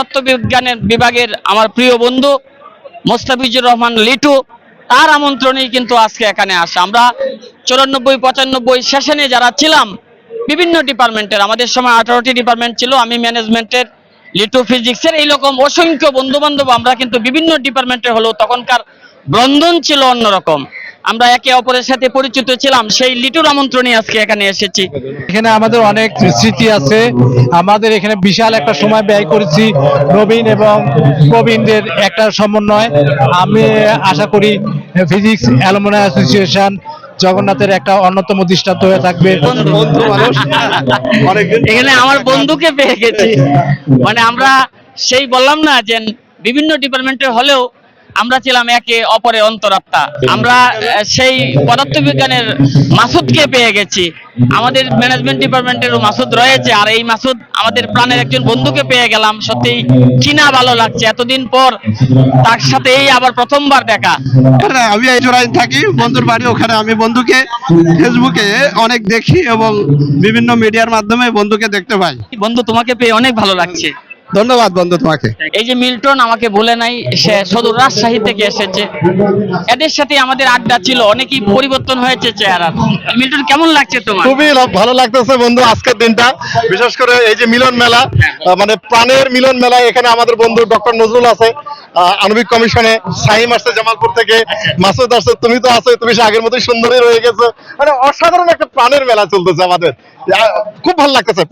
পদার্থবিজ্ঞানের বিভাগের আমার প্রিয় বন্ধু মোস্তাফিজুর রহমান লিটু, তার আমন্ত্রণেই কিন্তু আজকে এখানে আসা। আমরা চুরানব্বই, পঁচানব্বই সেশনে যারা ছিলাম, বিভিন্ন ডিপার্টমেন্টের, আমাদের সময় আঠারোটি ডিপার্টমেন্ট ছিল, আমি ম্যানেজমেন্টের, লিটু ফিজিক্সের এইরকম অসংখ্য বন্ধু বান্ধব আমরা কিন্তু বিভিন্ন ডিপার্টমেন্টের হলেও তখনকার বন্ধন ছিল অন্যরকম। আমরা একে অপরের সাথে পরিচিত ছিলাম সেই লিটুর আমন্ত্রণে আজকে এখানে এসেছি। এখানে আমাদের অনেক স্মৃতি আছে। আমাদের এখানে বিশাল একটা সময় ব্যয় করেছি নবীন এবং প্রবীণদের একটা সমন্বয়। আমি আশা করি ফিজিক্স অ্যালুমিনাই অ্যাসোসিয়েশন জগন্নাথের একটা অন্যতম দৃষ্টান্ত হয়ে থাকবে। এখানে আমার বন্ধুকে পেয়ে গেছি। মানে আমরা সেই বললাম না যে বিভিন্ন ডিপার্টমেন্টের হলেও আমরা ছিলাম একে অপরে অন্তরাত্মা। আমরা সেই পদার্থবিজ্ঞানের মাসুদকে পেয়ে গেছি। আমাদের ম্যানেজমেন্ট ডিপার্টমেন্টেরও মাসুদ রয়েছে আর এই মাসুদ আমাদের প্রাণের একজন বন্ধুকে পেয়ে গেলাম। সত্যি চিনা ভালো লাগছে। এতদিন পর তার সাথে এই আবার প্রথমবার দেখা। আমি এই জোড়ায় থাকি বন্ধুর বাড়ি ওখানে আমি বন্ধুকে ফেসবুকে অনেক দেখি এবং বিভিন্ন মিডিয়ার মাধ্যমে বন্ধুকে দেখতে পাই। বন্ধু তোমাকে পেয়ে অনেক ভালো লাগছে। ধন্যবাদ বন্ধু তোমাকে। এই যে মিল্টন আমাকে ভুলে নাই সে সদর রাজশাহী থেকে এসেছে। এদের সাথে আমাদের আড্ডা ছিল অনেকই পরিবর্তন হয়েছে চেহারা। মিল্টন কেমন লাগছে তোমার? খুবই ভালো লাগতেছে বন্ধু আজকের দিনটা। বিশেষ করে এই যে মিলন মেলা মানে প্রাণের মিলন মেলা এখানে আমাদের বন্ধু ডক্টর নজরুল আছে আণবিক কমিশনে সাহিম আসছে জামালপুর থেকে মাসুদ আসছে তুমি তো আছো তুমি সে আগের মতোই সুন্দরী রয়ে গেছো। মানে অসাধারণ একটা প্রাণের মেলা চলতেছে আমাদের। খুব ভালো লাগতেছে।